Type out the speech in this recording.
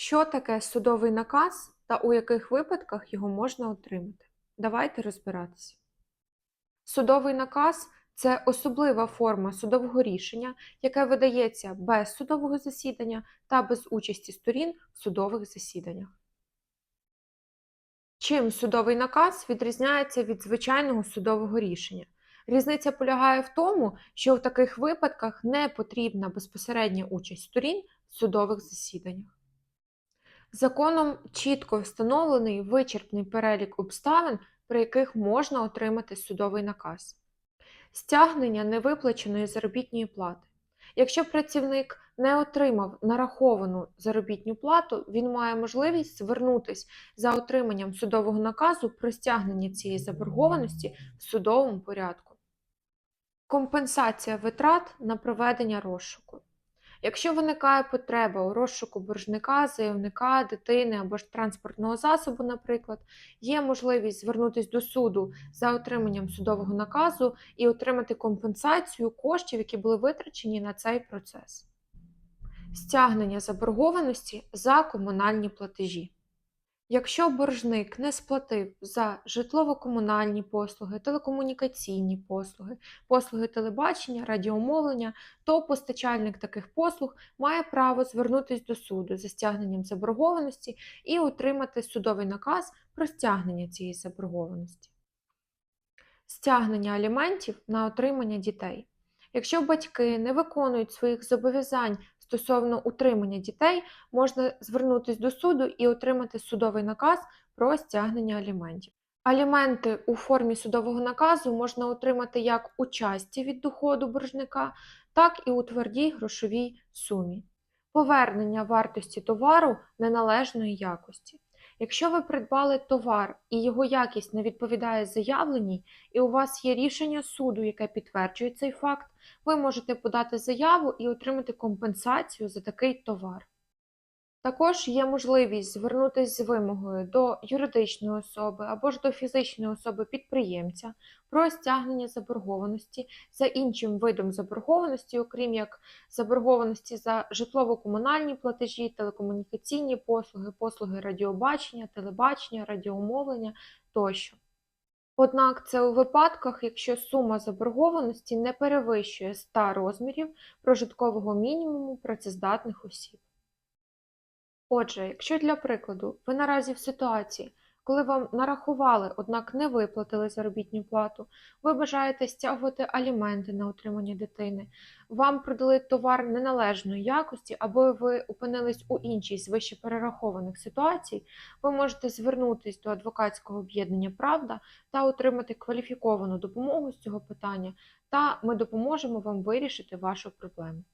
Що таке судовий наказ та у яких випадках його можна отримати? Давайте розбиратися. Судовий наказ це особлива форма судового рішення, яке видається без судового засідання та без участі сторін в судових засіданнях. Чим судовий наказ відрізняється від звичайного судового рішення? Різниця полягає в тому, що в таких випадках не потрібна безпосередня участь сторін в судових засіданнях. Законом чітко встановлений вичерпний перелік обставин, при яких можна отримати судовий наказ. Стягнення невиплаченої заробітної плати. Якщо працівник не отримав нараховану заробітну плату, він має можливість звернутися за отриманням судового наказу про стягнення цієї заборгованості в судовому порядку. Компенсація витрат на проведення розшуку. Якщо виникає потреба у розшуку боржника, заявника, дитини або ж транспортного засобу, наприклад, є можливість звернутися до суду за отриманням судового наказу і отримати компенсацію коштів, які були витрачені на цей процес. Стягнення заборгованості за комунальні платежі. Якщо боржник не сплатив за житлово-комунальні послуги, телекомунікаційні послуги, послуги телебачення, радіомовлення, то постачальник таких послуг має право звернутися до суду за стягненням заборгованості і отримати судовий наказ про стягнення цієї заборгованості. Стягнення аліментів на отримання дітей. Якщо батьки не виконують своїх зобов'язань стосовно утримання дітей, можна звернутися до суду і отримати судовий наказ про стягнення аліментів. Аліменти у формі судового наказу можна отримати як у часті від доходу боржника, так і у твердій грошовій сумі. Повернення вартості товару неналежної якості. Якщо ви придбали товар і його якість не відповідає заявленій, і у вас є рішення суду, яке підтверджує цей факт, ви можете подати заяву і отримати компенсацію за такий товар. Також є можливість звернутися з вимогою до юридичної особи або ж до фізичної особи підприємця про стягнення заборгованості за іншим видом заборгованості, окрім як заборгованості за житлово-комунальні платежі, телекомунікаційні послуги, послуги радіобачення, телебачення, радіомовлення тощо. Однак це у випадках, якщо сума заборгованості не перевищує 100 розмірів прожиткового мінімуму працездатних осіб. Отже, якщо для прикладу ви наразі в ситуації, коли вам нарахували, однак не виплатили заробітну плату, ви бажаєте стягувати аліменти на утримання дитини, вам продали товар неналежної якості, або ви опинились у іншій з вище перерахованих ситуацій, ви можете звернутися до адвокатського об'єднання Правда та отримати кваліфіковану допомогу з цього питання, та ми допоможемо вам вирішити вашу проблему.